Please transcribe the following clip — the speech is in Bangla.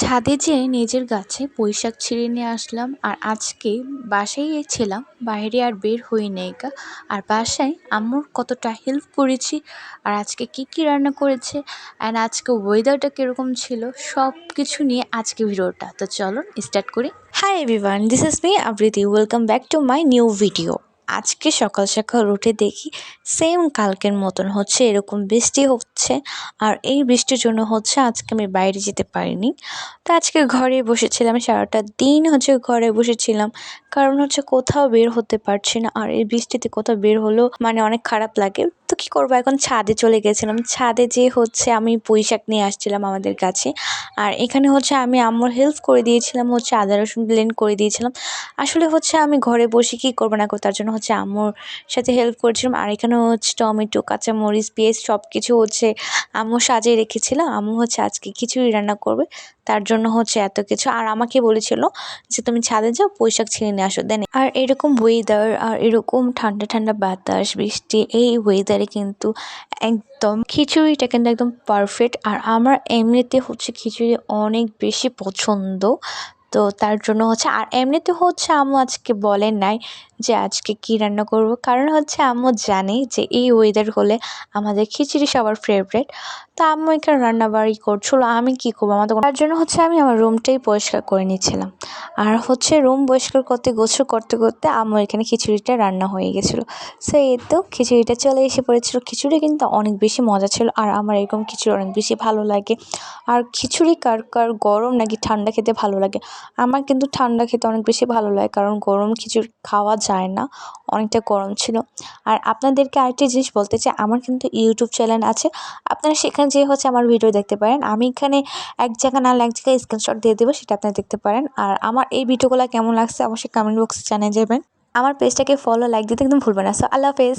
ছাদে যেয়ে নিজের গাছে পুঁইশাক ছিঁড়ে নিয়ে আসলাম। আর আজকে বাসায় ছিলাম বাইরে আর বের হই নাই গা। আর বাসায় আম্মুর কতটা হেল্প করেছি, আর আজকে কি কি রান্না করেছে অ্যান্ড আজকে ওয়েদারটা কীরকম ছিল সব কিছু নিয়ে আজকে ভিডিওটা। তো চলো স্টার্ট করি। Hi everyone this is me Abriti welcome back to my new video আজকে সকাল সকাল উঠে দেখি সেম কালকের মতন হচ্ছে, এরকম বৃষ্টি হচ্ছে। আর এই বৃষ্টির জন্য হচ্ছে আজকে আমি বাইরে যেতে পারিনি। তো আজকে ঘরে বসেছিলাম, সারাটা দিন হচ্ছে ঘরে বসেছিলাম। কারণ হচ্ছে কোথাও বের হতে পারছি না। আর এই বৃষ্টিতে কোথাও বের হলেও মানে অনেক খারাপ লাগে। তো কী করব? এখন ছাদে চলে গেছিলাম। ছাদে যে হচ্ছে আমি পুঁই শাক নিয়ে আসছিলাম আমাদের কাছে। আর এখানে হচ্ছে আমি আমার হেল্প করে দিয়েছিলাম, হচ্ছে আদা রসুন ব্লেন্ড করে দিয়েছিলাম। আসলে হচ্ছে আমি ঘরে বসে কী করব না করব তার জন্য হচ্ছে আম্মুর সাথে হেল্প করছিলাম। আর এখানে হচ্ছে টমেটো, কাঁচামরিচ, পেঁয়াজ সব কিছু হচ্ছে আম্মু সাজিয়ে রেখেছিলাম আম্মু হচ্ছে আজকে খিচুড়ি রান্না করবে। তার জন্য হচ্ছে এত কিছু। আর আমাকে বলেছিল যে, তুমি ছাদে যাও পোশাক ছিঁড়ে নিয়ে আসো, দেন আর এরকম ওয়েদার আর এরকম ঠান্ডা ঠান্ডা বাতাস, বৃষ্টি, এই ওয়েদারে কিন্তু একদম খিচুড়িটা কিন্তু একদম পারফেক্ট আর আমার এমনিতে হচ্ছে খিচুড়ি অনেক বেশি পছন্দ। তো তার জন্য হচ্ছে, আর এমনিতে হচ্ছে আম্মু আজকে বলেন নাই যে আজকে কি রান্না করব। কারণ হচ্ছে আম্মু জানে যে এই ওয়েদার হলে আমাদের খিচুড়ি সবার ফেভারেট তো আম্মু এখানে রান্নাবাড়ি করছিল, আমি কি করব? আমাদের তার জন্য হচ্ছে আমি আমার রুমটাই পরিষ্কার করে নিচ্ছিলাম। আর হচ্ছে রুম পরিষ্কার করতে গোছল করতে করতে আমার এখানে খিচুড়িটা রান্না হয়ে গেছিল। সো এই তো খিচুড়িটা চলে এসে পড়েছিল। খিচুড়ি কিন্তু অনেক বেশি মজা ছিল আর আমার এরকম খিচুড়ি অনেক বেশি ভালো লাগে। আর খিচুড়ি কার কার গরম নাকি ঠান্ডা খেতে ভালো লাগে? আমার কিন্তু ঠান্ডা খেতে অনেক বেশি ভালো লাগে কারণ গরম খিচুড়ি খাওয়া যায় না, অনেকটা গরম ছিল। আর আপনাদেরকে আরেকটি জিনিস বলতে চাই, আমার কিন্তু ইউটিউব চ্যানেল আছে। আপনারা সেখানে যেয়ে হচ্ছে আমার ভিডিও দেখতে পারেন। আমি এখানে এক জায়গা না এক জায়গায় স্ক্রিনশট দিয়ে দেবো, সেটা আপনারা দেখতে পারেন। আর আমার এই ভিডিওগুলো কেমন লাগছে অবশ্যই কমেন্ট বক্সে জানিয়ে যাবেন। আমার পেজটাকে ফলো লাইক দিতে একদম ভুলবেন না। সো আল্লাহ হাফেজ।